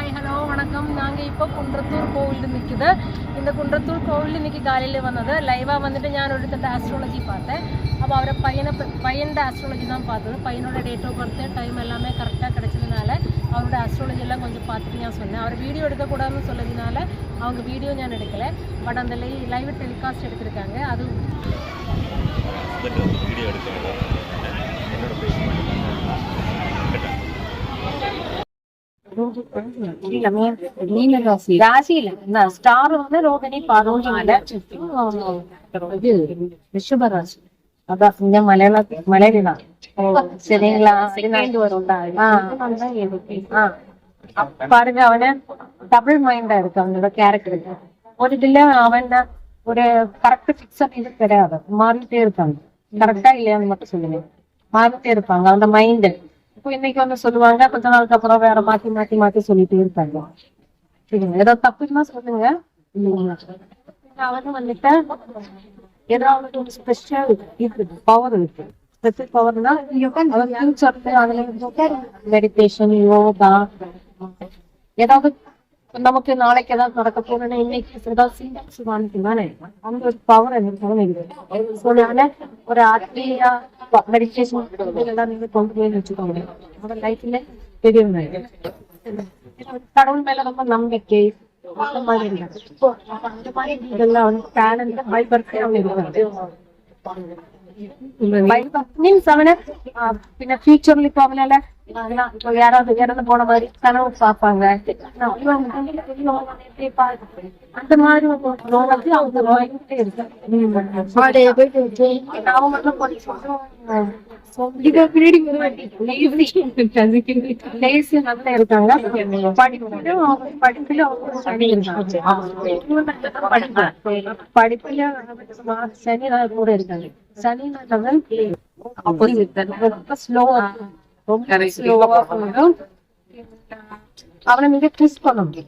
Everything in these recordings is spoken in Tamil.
ஹாய் ஹலோ வணக்கம். நாங்கள் இப்போ குன்றத்தூர் கோவிலில் நிற்கிது இந்த குன்றத்தூர் கோவிலில் இன்றைக்கி காலையில் வந்தது. லைவாக வந்துட்டு ஞான் ஒருத்தட்ட ஆஸ்ட்ராலஜி பார்த்தேன். அப்போ அவரை பையனை பையன்ட ஆஸ்ட்ரோலஜி தான் பார்த்தது. பையனோட டேட் ஆஃப் பர்த்து டைம் எல்லாமே கரெக்டாக கிடச்சதுனால அவரோட ஆஸ்ட்ராலஜிலாம் கொஞ்சம் பார்த்துட்டு நான் சொன்னேன். அவர் வீடியோ எடுக்கக்கூடாதுன்னு சொன்னதுனால அவங்க வீடியோ ஞான் எடுக்கலை. பட் அந்த லைவ் டெலிகாஸ்ட் எடுத்திருக்காங்க. அதுவும் வீடியோ எடுக்க ராசியில ஸ்டார் வந்து ரோகிணி பாரோஜியில இது ரிஷப ராசி அதான் இந்த மலையாள மலையாளிதான் சரிங்களா செகண்ட் வரும்டா பாருங்க அவன டபுள் மைண்டா இருக்கு அவனோட கேரக்டர் ஒரு இதுல அவன் ஒரு கரெக்ட் பிக்சர் இது கிடையாது மாறிட்டே இருப்பாங்க கரெக்டா இல்லையான்னு மட்டும் சொல்லுங்க. மாறிட்டே இருப்பாங்க. அந்த மைண்ட் இப்போ இன்னைக்கு வந்து சொல்லுவாங்க கொஞ்ச நாளுக்கு அப்புறம் வேற மாத்தி மாத்தி மாத்தி சொல்லிட்டே இருப்பாங்க. சரிங்க ஏதோ தப்புன்னா சொல்லுங்க. அவனு வந்துட்டு ஏதாவது ஒரு ஸ்பெஷல் இருக்கு. பவர் இருக்கு ஸ்பெஷல் பவர்னா அவன் ஃபியூச்சர் அதுல மெடிடேஷன் யோகா ஏதாவது நமக்கு நாளைக்கு ஏதாவது நடக்க போறேன்னா இன்னைக்கு ஏதாவது சிம்டம்ஸ் காமிக்குதானே அந்த ஒரு பவர் எனக்கு இருக்கு So, நானு ஒரு ஆத்மீயா மெடிடேஷன் எல்லாம் நீங்க கொண்டு போய் வச்சுக்கோங்க அவரோட லைஃப்ல பெரியவங்க கடவுள் மேல ரொம்ப நம்பிக்கை அந்த மாதிரி இல்லை. இப்போ அந்த மாதிரி இதெல்லாம் வந்து டேலண்ட் பை பர்த்டே மீன்ஸ் அவன ஆஹ், பின்ன ஃபியூச்சர்ல இப்போ அவனால அதெல்லாம் இப்போ யாராவது இறந்து போன மாதிரி கனவு பார்ப்பாங்க நான் இவன் வந்து எப்படி பார்க்க- அந்த மாதிரி ஒரு நோய் வந்து அவங்க நோய்கிட்டே இருக்கு அவங்க மட்டும் கொஞ்சம் சொல்லுவாங்க. லேசி நல்லா இருக்காங்க படிப்பிலும் அவங்க- படிப்பிலும் அவங்க சனி இருக்காங்க. படிப்பு. படிப்புல சனி தான் கூட இருக்காங்க சனி நல்லவன் ரொம்ப ஸ்லோவா ரொம்ப ஸ்லோவா போகும் அவனை நீங்க ட்விஸ்ட் பண்ணணும்.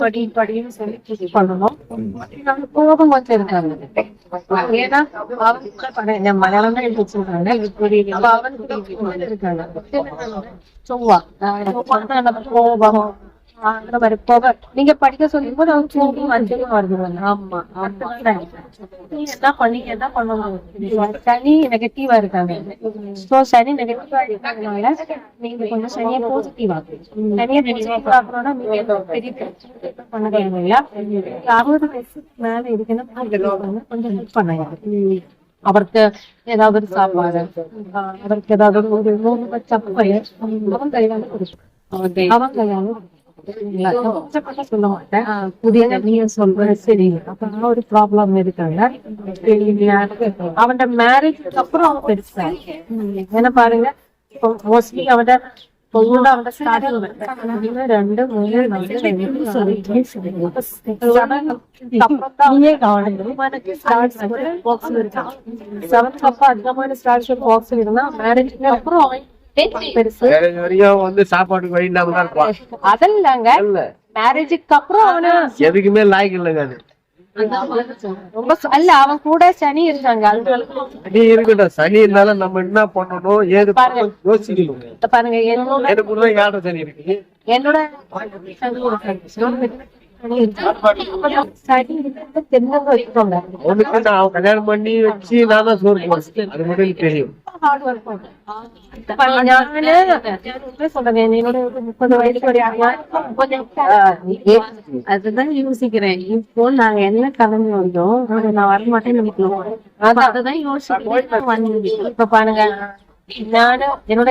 படி படின்னு சொல்லி ட்விஸ்ட் பண்ணணும். கோபம் கொஞ்சம் இருக்காங்க ஏன்னா இந்த மலையாளம் தான் எழுதி வச்சிருக்காங்க. அவனுக்கு இருக்காங்க நம்ம கோபம். அந்த மாதிரி போக நீங்க படிக்க சொல்லும் போது அவங்க கோபம் அதிகமா வருது ஆமா ஆமா நீங்க என்ன பண்ணி என்ன பண்ணணும் சனி நெகட்டிவா இருக்காங்க சோ சனி நெகட்டிவா இருக்கிறதுனால நீங்க கொஞ்சம் சனியை பாசிட்டிவா சனியை பாசிட்டிவா ஆக்கணும்னா நீங்க பெரிய பிரச்சனை பண்ண தேவையில்ல அறுபது வயசுக்கு மேல இருக்குன்னா கொஞ்சம் ஹெல்ப் பண்ணுங்க ஏதாவது ஒரு நூறு சப்பைய அவன் கையால கொடுக்கும் அவன் கையால கொஞ்சம் கூட சொல்ல மாட்டேன் புதிய நீங்க சொல்ற சரி அப்ப ஒரு ப்ராப்ளம் இருக்காங்க அவன் மேரேஜ்க்கு அப்புறம் அவன் பெருசா என்ன பாருங்க இப்போ மோஸ்ட்லி அவட பொண்ணோட அவட ஸ்டார்டிங் ரெண்டு மூணு நாலு அஞ்சு சொல்லி செவன்த் அப்ப அதிகமான ஸ்டார்ஸ் பாக்ஸ் இருந்தா மேரேஜ்க்கு அப்புறம் அவன் பெருசு. மேரேஜ் வரையும் வந்து சாப்பாட்டுக்கு வழி இல்லாம தான் இருப்பான். அதல்லாங்க. இல்ல. மேரேஜுக்கு அப்புறம் அவன எதுக்குமே லாய்க்கு இல்லைங்க அது. ரொம்ப அல்ல அவன் கூட சனி இருக்காங்க. அது சனி இருக்கட்டும். சனி இருந்தாலும் நம்ம என்ன பண்ணணும் ஏது யோசிக்கணும். பாருங்க என்னோட சனி இருக்கு. என்னோட அதுதான் யோசிக்கிறேன். இப்போ நாங்க என்ன கிளம்பி வந்தோம் நான் வரமாட்டேன்னு நினைக்கணும் அதுதான் யோசிக்கிறேன். இப்ப பாருங்க நானும் என்னோட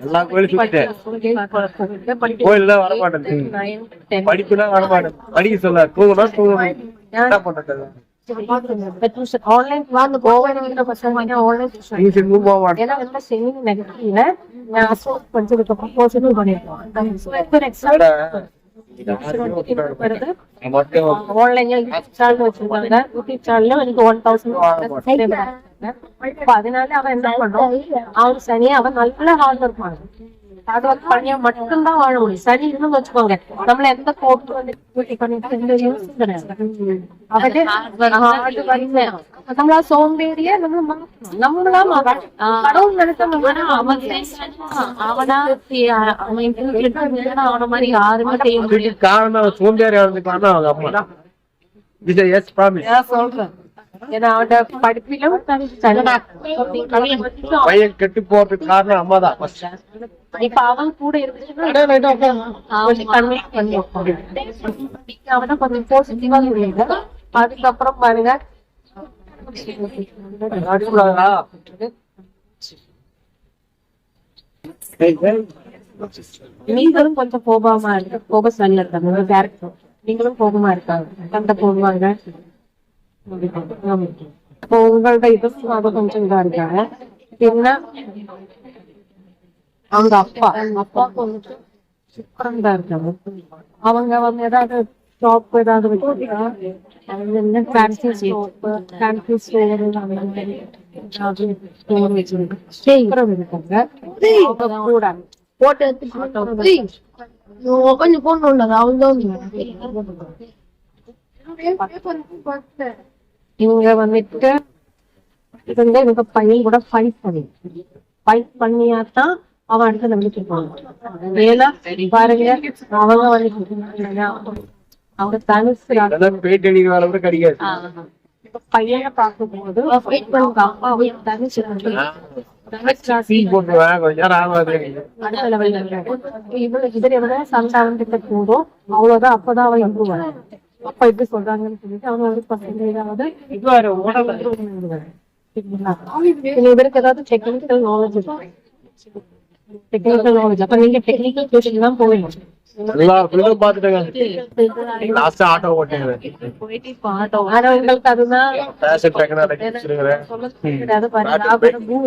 எல்லா கோயிலும் சுத்தேன் கோயில் வரமாட்டேன் படிப்புலாம் வரமாட்டேன் படிக்க சொல்ல தூங்கணும். தூங்கணும் என்ன பண்றது ஆன்லைன் வந்து கோவா இருக்கிற பசங்க ஆன்லைன் டியூஷன் டியூஷன் போக மாட்டேன் ஏன்னா வந்து செமி நெகட்டிவ்ல நான் அசோக் படிச்சதுக்கு அப்புறம் பாசிட்டிவ் பண்ணிருக்கோம் எக்ஸாம் வருது ஹார்ட் ஒர்க் ஹார்ட் ஒர்க் பண்ணியா மட்டும்தான் வாழ முடியும். சரி இன்னும் வச்சுக்கோங்க. நம்மள எந்த கோர்ட்டு வந்து கூட்டி பண்ணிட்டு எந்த உம் கிடையாது. மாத்தணும். நம்மளா மாத்தணும். கடவுள் நினைச்சா ஆனா அவன் அவனா மாதிரி யாருமே செய்ய இதுக்கு காரணம் சோம்பேறி அவங்க அம்மா. இது எஸ் ப்ராமிஸ் சொல்றேன். ஏன்னா அவட படிப்பிலும் பையன் கெட்டு போறதுக்கு காரணம் அம்மா தான் இப்ப அவன் கூட இருந்துச்சுன்னா கொஞ்சம் பாசிட்டிவா சொல்லுங்க அதுக்கப்புறம் பாருங்க நீங்களும் கொஞ்சம் கோபமா இருக்கு கோபஸ்வல்ல இருக்காங்க கேரக்டர் நீங்களும் கோபமா இருக்காங்க கண்ட போடுவாங்க இதுவும் அது கொஞ்சம் இதா இருக்காங்க பின்ன அவங்க அப்பா அப்பா கொஞ்சம் சூப்பரா இருக்காங்க அவங்க வந்து ஏதாவது ஷாப் ஏதாவது வச்சிருக்கா அவங்க என்ன ஃபேன்சி ஷாப் ஃபேன்சி ஸ்டோர் ஏதாவது ஸ்டோர் வச்சிருக்காங்க சூப்பரா இருக்காங்க அவங்க கூட போட்டோ எடுத்து கொஞ்சம் போன் உள்ளது அவங்க இவங்க வந்துட்டு இது வந்து இவங்க பையன் கூட ஃபைட் பண்ணி ஃபைட் பண்ணியாதான் அவன் அடுத்து நம்பிக்கை இருப்பாங்க ஏன்னா பாருங்க அவங்க வந்து அவங்க தனுசு பேட்டி அடிக்கிற கூட கிடைக்காது. பையனை பார்க்கும்போது அவங்க அப்பாவையும் தனுசு தனுசு ராசி டீ போட்டுருவேன் கொஞ்ச நேரம் ஆகாது. அடுத்த லெவல்ல இருக்காங்க இவரு இவர் எவ்வளவு சண்டை அவன்கிட்ட போதும் அவ்வளவுதான் அப்பதான் அவன் எழுதுவான் அப்பா எப்படி சொல்றாங்கன்னு சொல்லிட்டு அவங்க ஒரு பர்சன்டேஜாவது இவருக்கு ஏதாவது டெக்னிக்கல் நாலேஜ் டெக்னிக்கல் நாலேஜ் அப்ப நீங்க டெக்னிக்கல் டியூஷன் தான் போகணும். லாஸ்டா ஆட்டோ ஓட்டுங்க போயிட்டு இப்போ ஆட்டோ ஆனா உங்களுக்கு அதுதான் ஃபேஷன் டெக்னாலஜி வச்சிருக்கிறேன் சொல்ல தெரியாது பாருங்க லாபம் பூ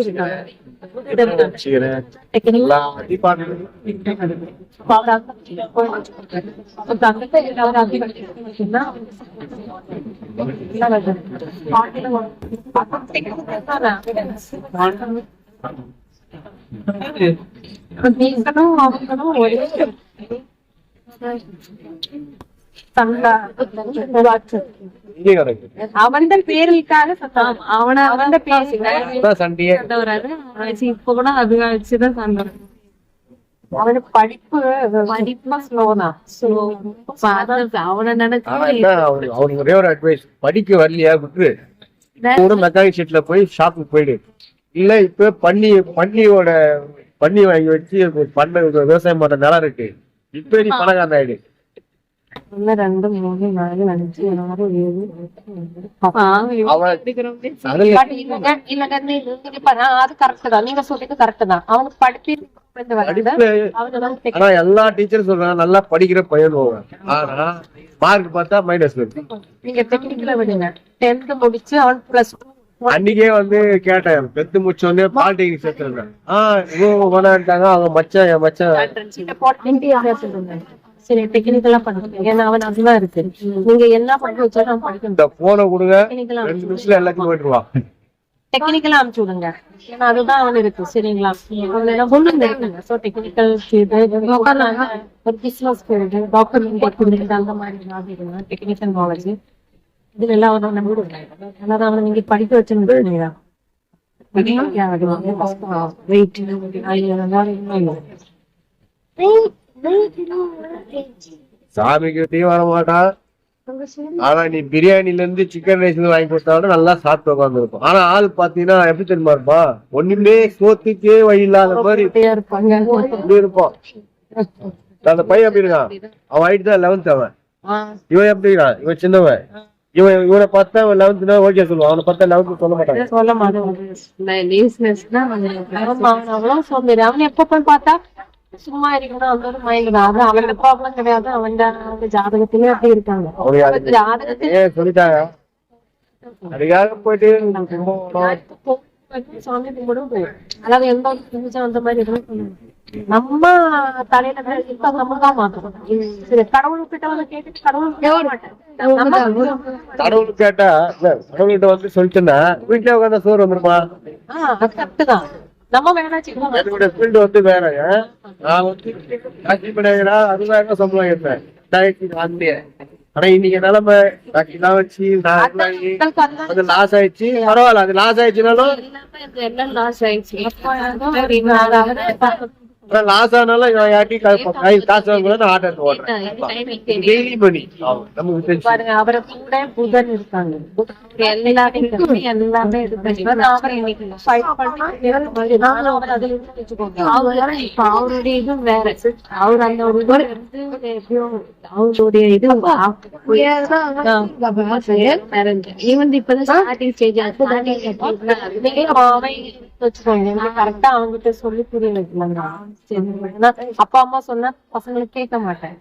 அவனுக்கு படிப்பு படிப்பா ஸ்லோ. தான் So, father அவனை நினைச்சு ஆனா என்ன அவனுக்கு அவனுக்கு ஒரே ஒரு அட்வைஸ் படிக்க வரலையா விட்டுரு. கூட மெக்கானிக் ஷெட்ல போய் ஷாப்புக்கு போயிடு. இல்ல இப்ப பன்னி பன்னியோட பன்னி வாங்கி வச்சு பண்ண விவசாயம் பண்ற நிலம் இருக்கு. Correct தான். அவனுக்கு படிப்பு வந்து வருது. படிப்புல அவனுக்கு வந்து technical ஆனா எல்லா டீச்சரும் சொல்றாங்க நல்லா படிக்கிற பையன் ஆனா மார்க் பார்த்தா மைனஸ் நீங்க அ விடுங்க. முடிச்சு அவன் two அன்னைக்கே வந்து கேட்டேன் பெத்து முடிச்ச உடனே பாலிடெக்னிக் சேர்த்துருந்தேன் ஆஹ் இவங்க கொண்டாண்டாங்க அவங்க மச்சான் என் மச்சான். சரி டெக்னிக்கலா பண்ணுங்க. ஏன்னா அவன் அதுதான் இருக்கு. நீங்க என்ன பண்ண வச்சாலும் படிக்கணும். இந்த போனை கொடுங்க. டெக்னிக்கலா ரெண்டு நிமிஷத்துல எல்லாத்தையும் போயிட்டுருவான் டெக்னிக்கலா அனுப்பிச்சு விடுங்க. ஏன்னா அதுதான் அவன் இருக்கு சரிங்களா? இருக்குங்க. ஸோ டெக்னிக்கல் ஒரு பிசினஸ் டாக்குமெண்ட் அந்த மாதிரி டெக்னிக்கல் நாலேஜ் இதுல எல்லாம் அவனை நம்பி விடுங்க அதனால அவனை நீங்க படிக்க வச்சுருந்தீங்களா வெயிட் சாமிக்கு டீ வர மாட்டான் ஆனா நீ பிரியாணில இருந்து சிக்கன் ரைஸ் வாங்கி கொடுத்தாலும் நல்லா சாப்பிட்டு உட்காந்துருக்கும் ஆனா ஆள் பாத்தீங்கன்னா எப்படி தெரியுமா இருப்பா ஒண்ணுமே சோத்துக்கே வழி இல்லாத மாதிரி இருப்பான் அந்த பையன் எப்படி இருக்கான் அவன் ஹைட் தான் லெவன்த் அவன் இவன் எப்படி இருக்கான் இவன் சின்னவன் இவன் இவனை பார்த்தா அவன் லெவன்த்னா ஓகே சொல்லுவான். அவனை பார்த்தா லெவன்த் சொல்ல மாட்டான். சொல்ல மாட்டேன். அவன் அவ்வளவு சோம்பேறி. அவன் எப்ப போய் பார்த்தா சும்மா இருக்கணும் அந்த ஒரு மைண்ட் தான். அது அவனோட ப்ராப்ளம் கிடையாது. அவன் அவன் ஜாதகத்திலே அப்படி இருக்காங்க. ஜாதகத்தில் சொல்லிட்டாங்க? அதுக்காக போயிட்டு சாமி கும்பிடும் அதாவது எந்த ஒரு பூஜை அந்த மாதிரி எதுவும் பண்ணணும். நம்ம தலையில மாத்தணும் கடவுள் கிட்ட வந்து கேட்டுட்டு கடவுள் கேட்க மாட்டேன் நம்ம கடவுள் கேட்டா வந்து சொல்லிட்டேன்னா வீட்டுல உட்காந்தா சோறு வந்துருமா ஆஹ் அது கரெக்ட் தான் நம்ம வேணாச்சு என்னோட ஃபீல்டு வந்து வேற நான் வந்து அது வேற சம்பளம் ஆனா இன்னைக்கு நிலைமை வச்சு அது லாஸ் ஆயிடுச்சு பரவாயில்ல அது லாஸ் ஆயிடுச்சுனாலும் லாஸ் ஆனாலும் காசு டெய்லி மணி நமக்கு பாருங்க அவரை கூட புதன் இருக்காங்க. எல்லாமே எல்லாமே இது அவருடைய இது வேற. அவர் அந்த ஒரு இது வந்து எப்படியோ அவருடைய இது ஈவன் இப்பதான் ஸ்டார்டிங் ஸ்டேஜ் வச்சுக்கோங்க கரெக்டா சொல்லி புரிய வைக்கலாங்க. அப்பா அம்மா சொன்னா பசங்களுக்கு கேட்க மாட்டேன்.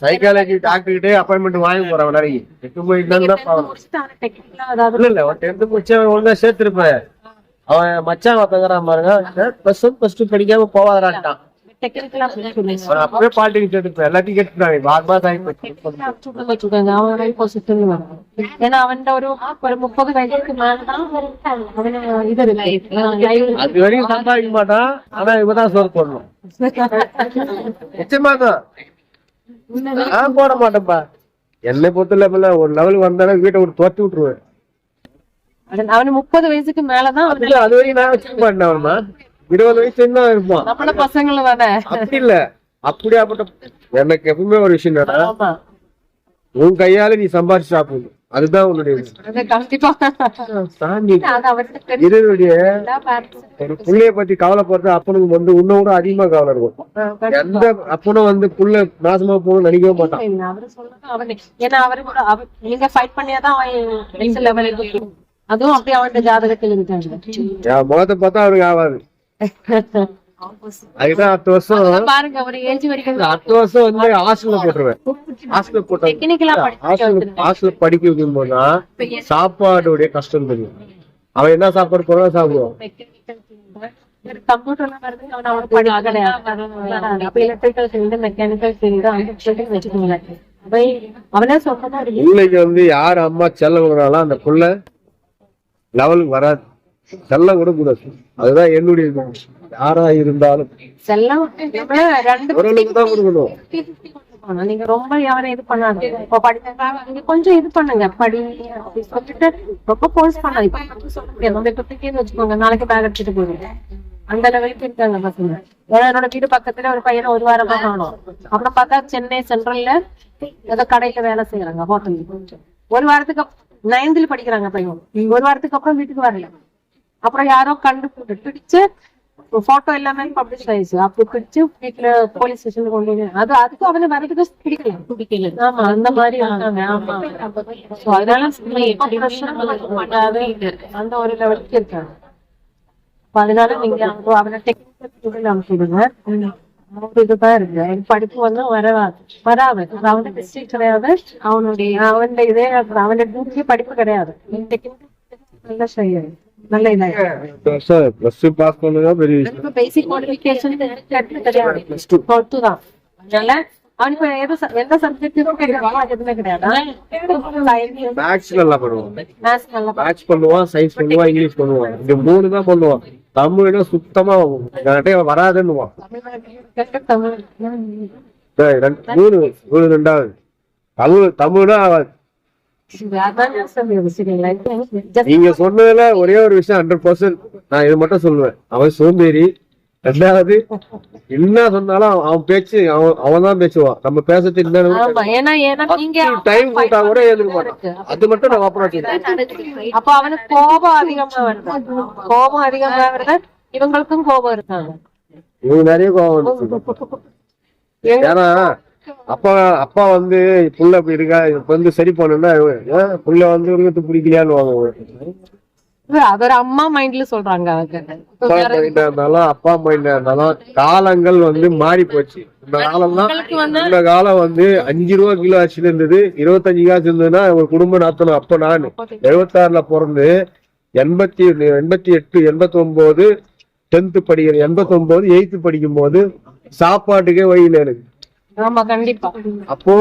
சைக்காலஜி டாக்டர் கிட்டே அப்பாயின்மெண்ட் வாங்கி போறேன் நிறைய எட்டு போய் இருந்தா பாவம். டெக்னிக்கலா அதாவது இல்ல இல்ல டென்த் முடிச்சவன் ஒழுங்கா சேர்த்திருப்பேன். அவன் மச்சான் ஒருத்தங்கிறான் பாருங்க. பிளஸ் ஒன் பிளஸ் டூ படிக்காம போவாதான்ட்டான் டெக்னிக்கலா அப்பவே எல்லாத்தையும் கேட்டுட்டாங்க ஏன்னா சம்பாதிக்க மாட்டான். ஆனா இவதான் சோறு போடணும். நிச்சயமா தான். நான் போட மாட்டேன்ப்பா என்னை பொறுத்த லெவல்ல ஒரு லெவலுக்கு வந்தாலும் வீட்டை விட்டு துரத்தி விட்டுருவேன். அவன் முப்பது வயசுக்கு மேலதான் அது வரைக்கும் நான் வச்சுக்க மாட்டேன் அவன்மா இருபது வயசு இன்னும் இருப்பான். நம்மள பசங்கள தானே? அப்படி இல்ல. அப்படியாப்பட்ட எனக்கு எப்பவுமே ஒரு விஷயம் என்னடா உன் கையால நீ சம்பாரிச்சு சாப்பிடணும். அதுதான் உன்னுடைய இதனுடைய ஒரு புள்ளைய பத்தி கவலைப்படுறது அப்பனுக்கு வந்து உன்னை விட அதிகமா கவலை இருக்கும். க்கும். எந்த அப்பனும் வந்து புள்ள நாசமா போகணும்னு நினைக்கவே மாட்டான். ஏன்னா அவரு கூட அவ- நீங்க ஃபைட் பண்ணியாதான் அதுவும் அப்படியே அவன் ஜாதகத்தில் இருக்காங்க. முகத்தை பார்த்தா அவனுக்கு ஆகாது. அதுதான் அடுத்த வருஷம் பாருங்க ஒரு ஏஜ் வரைக்கும் அடுத்த வருஷம் வந்து ஹாஸ்டல்ல போட்டுருவேன். ஹாஸ்டல் போட்டேன் ஹாஸ்டல் ஹாஸ்டல் படிக்க வைக்கும் சாப்பாடுடைய கஷ்டம் தெரியும். அவன் என்ன சாப்பாடு போனா சாப்பிடுவான். கம்ப்யூட்டர்லாம் வருது அவன் அவனுக்கு படிக்க கிடையாது அப்ப எலக்ட்ரிக்கல் ஃபீல்டு மெக்கானிக்கல் ஃபீல்டு அந்த ஃபீல்டு வச்சுக்கோங்க அப்ப அவனே சொந்தமா ஒரு பிள்ளைக்கு வந்து யார் அம்மா செல்லம் கொடுக்குறாங்களோ அந்த புள்ள லெவலுக்கு வராது. செல்லம் கூட கூடாது. அதுதான் என்னுடைய. யாரா இருந்தாலும். ஓரளவுக்கு கொடுக்கணும் 50-50 கொண்டு போகணும். நீங்க ரொம்ப யாரும் இது பண்ணாது. இப்ப படிக்க நீங்க கொஞ்சம் இது பண்ணுங்க. படி சொல்லிட்டு ரொம்ப போர்ஸ் பண்ணாது. இப்ப சொல்ல முடியாது. இப்ப வச்சுக்கோங்க. நாளைக்கு பேக் எடுத்துட்டு போயிடுங்க அந்த லெவலுக்கு இருக்காங்க பசங்க. என்னோட வீடு பக்கத்துல ஒரு பையனை ஒரு வாரமா காணும். அப்புறம் பார்த்தா சென்னை சென்ட்ரல்ல ஏதோ கடையில வேலை செய்யறாங்க ஹோட்டல் ஒரு வாரத்துக்கு நைன்த்ல படிக்கிறாங்க பையன். ஒரு வாரத்துக்கு அப்புறம் வீட்டுக்கு வரல. அப்புறம் யாரோ கண்டு பிடிச்சு போட்டோ எல்லாமே பப்ளிஷ் ஆயிடுச்சு அப்படி பிடிச்சு வீட்டுல போலீஸ் ஸ்டேஷன்ல கொண்டு போய் அது அதுக்கு அவனை வரதுக்கு பிடிக்கல பிடிக்கல ஆமா அந்த மாதிரி இருக்காங்க ஆமா So, அதனால எப்ப pressure பண்ணாத அந்த ஒரு லெவலுக்கு இருக்காங்க அப்ப அதனால நீங்க அவங்க அவனை டெக்னிக்கல் அனுப்பிடுங்க அவனுக்கு இதுதான் இருக்கு அவனுக்கு படிப்பு வந்து வரவாது வராது அது அவனுடைய மிஸ்டேக் கிடையாது அவனுடைய அவனுடைய இதே அவனுடைய டியூட்டி படிப்பு கிடையாது டெக்னிக்கல் நல்ல செய்ய நல்ல இதாக பிளஸ் டூ பாஸ் பண்ணுங்க பெரிய விஷயம் பேசிக் குவாலிஃபிகேஷன் கிடையாது பிளஸ் டூ டுவெல்த்து தான் அதனால அவனுக்கு எது ச- எந்த சப்ஜெக்ட்டுக்கும் கிடையாது அது எதுவுமே கிடையாது மேக்ஸ் நல்லா பண்ணுவான் நல்லா மேக்ஸ் பண்ணுவான் சயின்ஸ் பண்ணுவான் இங்கிலீஷ் பண்ணுவான் இந்த மூணு தான் பண்ணுவான் தமிழ்னா சுத்தமா என்கிட்ட வராதுன்னுவான் தமிழ் மூணு மூணு ரெண்டாவது தமிழ் தமிழ்னா நீங்க சொன்னதுல ஒரே ஒரு விஷயம் ஹண்ட்ரட் பர்சன்ட் நான் இது மட்டும் சொல்லுவேன். அவன் சோம்பேறி. ரெண்டாவது என்ன சொன்னாலும் அவன் பேச்சு அவன் அவன் தான் பேசுவான் நம்ம பேசுறது நீங்க டைம் கொடுத்தா கூட எழுதுக்க மாட்டான் அது மட்டும் நான் சொல்றேன் அப்ப அவனுக்கு கோபம் அதிகமா வருது கோபம் அதிகமா வருது இவங்களுக்கும் கோபம் இருக்காங்க இவங்க நிறைய வந்துச்சு. ஏன்னா அப்பா அப்பா வந்து புள்ள அப்படி இருக்கா? இப்ப வந்து சரி பண்ணணும்னா ஏன் புள்ள வந்து இருக்கிறது பிடிக்கலையான்னு ஒரு அம்மா மைண்ட்ல சொல்றாங்க அவங்க அப்பா மைண்டா இருந்தாலும் அப்பா மைண்டா இருந்தாலும் காலங்கள் வந்து மாறி போச்சு. இந்த காலம்லாம் இந்த காலம் வந்து அஞ்சு ரூபா கிலோ அரிசில இருந்தது இருபத்தஞ்சு காசு இருந்ததுன்னா ஒரு குடும்பம் நடத்தணும் அப்ப நான் எழுபத்தாறுல பிறந்து எண்பத்தி எண்பத்தி எட்டு எண்பத்தி ஒன்பது டென்த் படிக்கிற எண்பத்தி ஒன்பது எயித்து படிக்கும் போது சாப்பாட்டுக்கே வழியில எனக்கு. ஆமா கண்டிப்பா. அப்போ